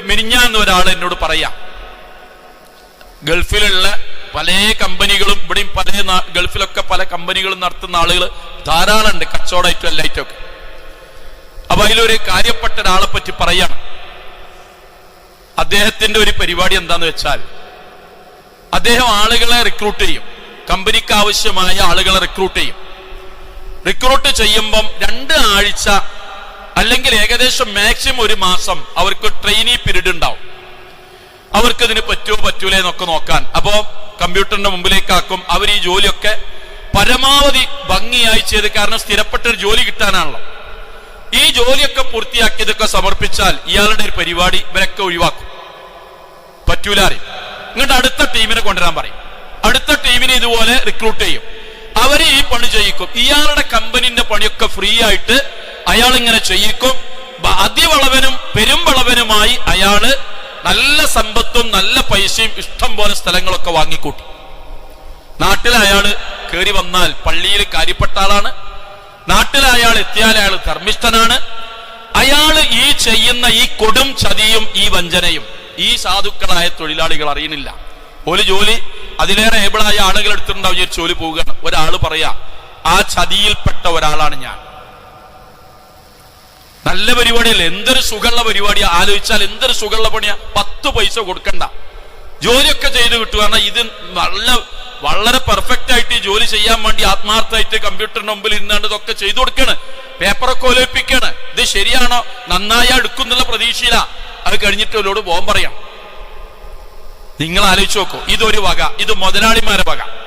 മിനിഞ്ഞാന്ന് ഒരാൾ എന്നോട് പറയാം ഗൾഫിലുള്ള പല കമ്പനികളും ഇവിടെയും പല ഗൾഫിലൊക്കെ പല കമ്പനികളും നടത്തുന്ന ആളുകൾ ധാരാളം ഉണ്ട് കച്ചവടമായിട്ടും എല്ലായിട്ടും ഒക്കെ അപ്പൊ അതിലൊരു കാര്യപ്പെട്ട ഒരാളെ പറ്റി പറയാണ്. അദ്ദേഹത്തിന്റെ ഒരു പരിപാടി എന്താന്ന് വെച്ചാൽ അദ്ദേഹം ആളുകളെ റിക്രൂട്ട് ചെയ്യും. കമ്പനിക്ക് ആവശ്യമായ ആളുകളെ റിക്രൂട്ട് ചെയ്യും. റിക്രൂട്ട് ചെയ്യുമ്പം രണ്ട് ആഴ്ച അല്ലെങ്കിൽ ഏകദേശം മാക്സിമം ഒരു മാസം അവർക്ക് ട്രെയിനി പീരീഡ് ഉണ്ടാവും. അവർക്ക് ഇതിന് പറ്റുമോ പറ്റൂലേ എന്നൊക്കെ നോക്കാൻ. അപ്പോ കമ്പ്യൂട്ടറിന്റെ മുമ്പിലേക്കാക്കും അവർ ഈ ജോലിയൊക്കെ പരമാവധി ഭംഗിയായി ചെയ്ത് കാരണം സ്ഥിരപ്പെട്ട ഒരു ജോലി കിട്ടാനാണല്ലോ. ഈ ജോലിയൊക്കെ പൂർത്തിയാക്കിയതൊക്കെ സമർപ്പിച്ചാൽ ഇയാളുടെ ഒരു പരിപാടി ഇവരൊക്കെ ഒഴിവാക്കും. പറ്റൂല അറിയും. എന്നിട്ട് അടുത്ത ടീമിനെ കൊണ്ടുവരാൻ പറയും. അടുത്ത ടീമിനെ ഇതുപോലെ റിക്രൂട്ട് ചെയ്യും. അവരെ ഈ പണി ചെയ്യിക്കും. ഇയാളുടെ കമ്പനിന്റെ പണിയൊക്കെ ഫ്രീ ആയിട്ട് അയാൾ ഇങ്ങനെ ചെയ്യിക്കും അതിവളവനും പെരുമ്പളവനുമായി അയാൾ നല്ല സമ്പത്തും നല്ല പൈസയും ഇഷ്ടം പോലെ സ്ഥലങ്ങളൊക്കെ വാങ്ങിക്കൂട്ടി. നാട്ടിൽ അയാൾ കയറി വന്നാൽ പള്ളിയിൽ കാര്യപ്പെട്ട ആളാണ് നാട്ടിൽ അയാൾ എത്തിയാൽ അയാൾ ധർമ്മിഷ്ഠനാണ്. അയാൾ ഈ ചെയ്യുന്ന ഈ കൊടും ചതിയും ഈ വഞ്ചനയും ഈ സാധുക്കളായ തൊഴിലാളികൾ അറിയുന്നില്ല. ഒരു ജോലി അതിലേറെ ഏബിളായ ആളുകൾ എടുത്തിട്ടുണ്ടാവും ജോലി പോവുകയാണ്. ഒരാൾ പറയാ ആ ചതിയിൽപ്പെട്ട ഒരാളാണ് ഞാൻ. നല്ല പരിപാടിയല്ലേ. എന്തൊരു സുഖമുള്ള പരിപാടിയാ ആലോചിച്ചാൽ എന്തൊരു സുഖമുള്ള പണിയാ. പത്ത് പൈസ കൊടുക്കണ്ട. ജോലിയൊക്കെ ചെയ്ത് കിട്ടുക കാരണം ഇത് നല്ല വളരെ പെർഫെക്റ്റ് ആയിട്ട് ഈ ജോലി ചെയ്യാൻ വേണ്ടി ആത്മാർത്ഥമായിട്ട് കമ്പ്യൂട്ടറിന് മുമ്പിൽ ഇരുന്നാണ്ട് ഇതൊക്കെ ചെയ്തു കൊടുക്കണ്. പേപ്പറൊക്കെ ഒലിപ്പിക്കാണ്. ഇത് ശരിയാണോ? നന്നായി എടുക്കുന്നുള്ള പ്രതീക്ഷയില. അത് കഴിഞ്ഞിട്ട് അവരോട് പോകാൻ പറയാം. നിങ്ങൾ ആലോചിച്ച് നോക്കൂ. ഇതൊരു വക. ഇത് മുതലാളിമാരെ വക.